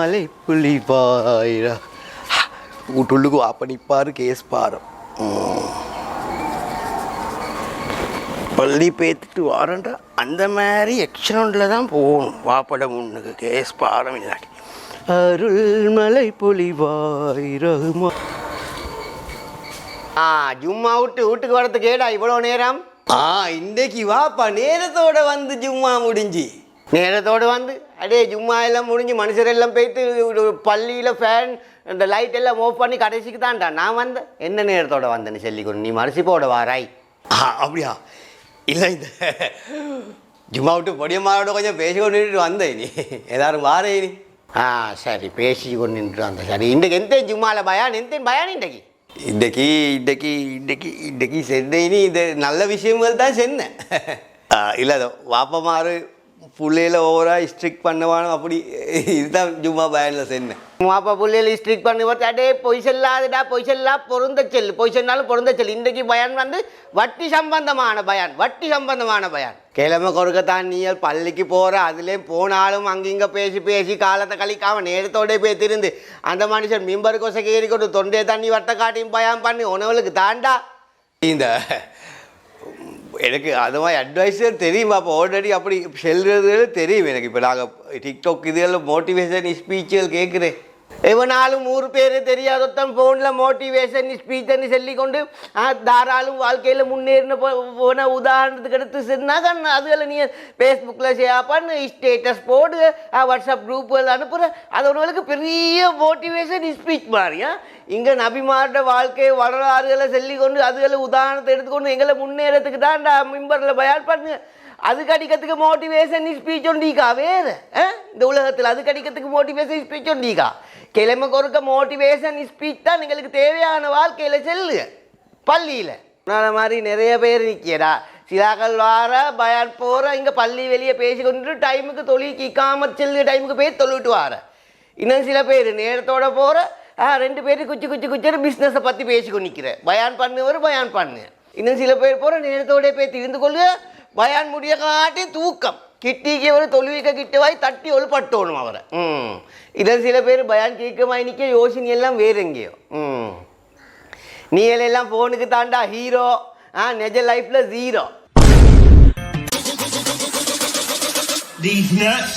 மலை புலி பாயிரா வீட்டுள்ளுக்கு வாப்பனிப்பாரு கேஸ் பாரம் பள்ளி பேத்துட்டு வாரண்டா அந்த மாதிரி எக்ஷனில் தான் போகணும். வாப்பட முன்னுக்கு கேஸ் பாரம் இல்லாட்டி அருள்மலை பொலிவாயிரகுமா ஆ ஜும்மா விட்டு வீட்டுக்கு வரதுக்கு ஏடா இவ்வளோ நேரம்? ஆ இன்றைக்கு வாப்பா. நேரத்தோட வந்து ஜும்மா முடிஞ்சு. நேரத்தோடு வந்து? அடே ஜும்மா எல்லாம் முடிஞ்சு மனுஷர் எல்லாம் போயிட்டு பள்ளியில் ஃபேன் இந்த லைட் எல்லாம் ஆஃப் பண்ணி கடைசிக்கு தான்டா. நான் வந்தேன். என்ன நேரத்தோட வந்தேன்னு சொல்லிக்கொண்டு நீ மனசிப்போட வாராய் ஆ அப்படியா? இல்லை இந்த ஜும்மா விட்டு பொடியம்மாவோட கொஞ்சம் பேசி கொண்டு வந்தேன் நீ. எல்லாரும் வாரே நீ. ஆ சரி பேசி கொண்டு நின்று வந்தேன். சரி இன்றைக்கு எந்த ஜும்மால பயான் எந்த பயான் இன்றைக்கு? இன்றைக்கு இன்றைக்கு இன்றைக்கு இன்றைக்கு சென்னைன்னு இந்த நல்ல விஷயங்கள் தான் சென்னேன். இல்லை வாப்பமாறு பிள்ளையில ஓவராக ஸ்ட்ரிக் பண்ணுவானோ அப்படி இதுதான் ஜும்மா பயனில் சென்னேன் மாப்பா புள்ளைகள் ஸ்ட்ரிக் பண்ணி பார்த்து அடே பொய் சொல்லாதுடா பொய் சொல்லா பொருந்த செல் பொய் சொன்னாலும் பொருந்த செல் இன்றைக்கு பயான் வந்து வட்டி சம்பந்தமான பயான் வட்டி சம்பந்தமான பயான் கிழமை கொடுக்கத்தான் நீ பள்ளிக்கு போகிற அதுலேயும் போனாலும் அங்கிங்க பேசி பேசி காலத்தை கழிக்காம நேரத்தோட போய் திருந்து அந்த மனுஷன் மிம்பர் கொசை கொண்டு தொண்டே தண்ணி வட்ட காட்டியும் பயான் பண்ணி உணவுகளுக்கு தாண்டா இந்த எனக்கு அந்த மாதிரி அட்வைஸர் தெரியும்? அப்போ ஆல்ரெடி அப்படி செல்றது தெரியும் எனக்கு. இப்போ நாங்கள் டிக்டாக் இதுகளில் மோட்டிவேஷன் ஸ்பீச்சுகள் கேட்குறேன். எவனாலும் ஊர் பேர் தெரியாதொத்தன் ஃபோனில் மோட்டிவேஷன் ஸ்பீச்சர்னு சொல்லிக்கொண்டு ஆ, தாராளும் வாழ்க்கையில் முன்னேறின போன உதாரணத்துக்கு எடுத்து சொன்னாக்க அதுகளை நீ ஃபேஸ்புக்கில் ஷேர் பண்ணு ஸ்டேட்டஸ் போடு வாட்ஸ்அப் குரூப்புகள் அனுப்புகிற அது உனக்கு பெரிய மோட்டிவேஷன் ஸ்பீச் மாதிரியா இங்கே நபிமார்ட வாழ்க்கை வரலாறுகளை சொல்லிக்கொண்டு அதுகளை உதாரணத்தை எடுத்துக்கொண்டு எங்களை முன்னேறதுக்கு தான்டா மிம்பரில் பயன் பண்ணுங்க அது கடிக்கிறதுக்கு மோட்டிவேஷன் ஸ்பீச் ஒண்டிக்கா வேறு ஆ? இந்த உலகத்தில் அது கடிக்கிறதுக்கு மோட்டிவேஷன் ஸ்பீச் ஒண்டிக்கா கிழமை கொடுக்க மோட்டிவேஷன் ஸ்பீச் தான் எங்களுக்கு தேவையான வாழ்க்கையில் செல்லு பள்ளியில். நான் மாதிரி நிறைய பேர் நிற்கிறா சிலாக்கள் வார பயான் போகிற இங்கே பள்ளி வெளியே பேசி கொண்டு டைமுக்கு தொழில் கிக்காமல் செல்லு டைமுக்கு போய் தொழுவிட்டு வார. இன்னும் சில பேர் நேரத்தோட போகிற ஆ ரெண்டு பேரும் குச்சி குச்சி குச்சின்னு பிஸ்னஸை பற்றி பேசிக்கொண்டு நிற்கிறேன் பயான் பண்ணுவர் பயான் பண்ணு. இன்னும் சில பேர் போகிற நேரத்தோட போய் தெரிந்து கொள்ளுக. பயான் முடிய காட்டி தூக்கம். கிட்டிக்கு ஒரு தொழுவிக்க கிட்டவாய் தட்டி ஒரு பட்டோணும் அவரை. ம். இதன் சில பேர் பயான் கேட்கமாய் நிற்க யோசனை எல்லாம் வேறு எங்கேயோ. ம். நீ எல்லாம் ஃபோனுக்கு தாண்டா ஹீரோ ஆ நெஜ லைஃப்பில் zero These nuts,